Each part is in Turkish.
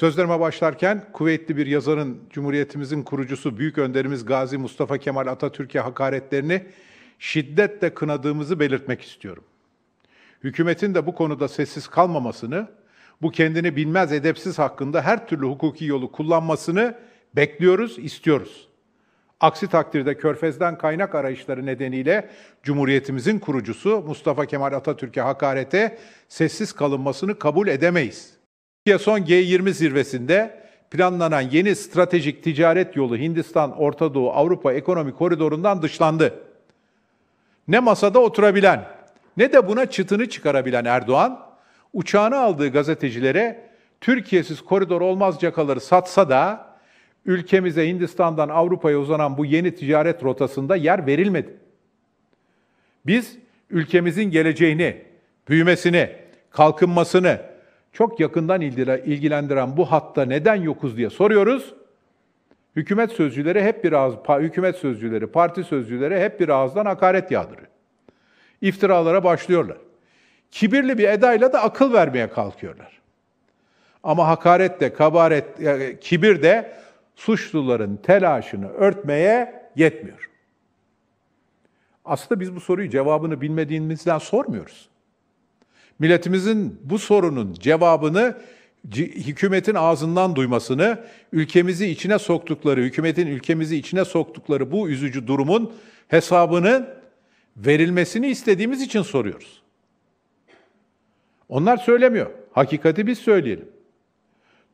Sözlerime başlarken kuvvetli bir yazarın, Cumhuriyetimizin kurucusu, büyük önderimiz Gazi Mustafa Kemal Atatürk'e hakaretlerini şiddetle kınadığımızı belirtmek istiyorum. Hükümetin de bu konuda sessiz kalmamasını, bu kendini bilmez edepsiz hakkında her türlü hukuki yolu kullanmasını bekliyoruz, istiyoruz. Aksi takdirde Körfez'den kaynak arayışları nedeniyle Cumhuriyetimizin kurucusu Mustafa Kemal Atatürk'e hakarete sessiz kalınmasını kabul edemeyiz. Türkiye son G20 zirvesinde planlanan yeni stratejik ticaret yolu Hindistan, Orta Doğu, Avrupa ekonomik koridorundan dışlandı. Ne masada oturabilen ne de buna çıtını çıkarabilen Erdoğan, uçağını aldığı gazetecilere Türkiye'siz koridor olmaz cakaları satsa da ülkemize Hindistan'dan Avrupa'ya uzanan bu yeni ticaret rotasında yer verilmedi. Biz ülkemizin geleceğini, büyümesini, kalkınmasını çok yakından ilgile- ilgilendiren bu hatta neden yokuz diye soruyoruz. Hükümet sözcüleri hep bir ağız, hükümet sözcüleri, parti sözcüleri hep bir ağızdan hakaret yağdırıyor. İftiralara başlıyorlar. Kibirli bir edayla da akıl vermeye kalkıyorlar. Ama hakaret de, kabaret, e, kibir de suçluların telaşını örtmeye yetmiyor. Aslında biz bu soruyu cevabını bilmediğimizden sormuyoruz. Milletimizin bu sorunun cevabını hükümetin ağzından duymasını, ülkemizi içine soktukları, hükümetin ülkemizi içine soktukları bu üzücü durumun hesabının verilmesini istediğimiz için soruyoruz. Onlar söylemiyor. Hakikati biz söyleyelim.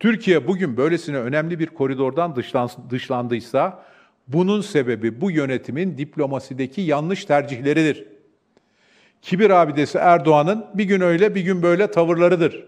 Türkiye bugün böylesine önemli bir koridordan dışlan- dışlandıysa bunun sebebi bu yönetimin diplomasideki yanlış tercihleridir. Kibir abidesi Erdoğan'ın bir gün öyle bir gün böyle tavırlarıdır.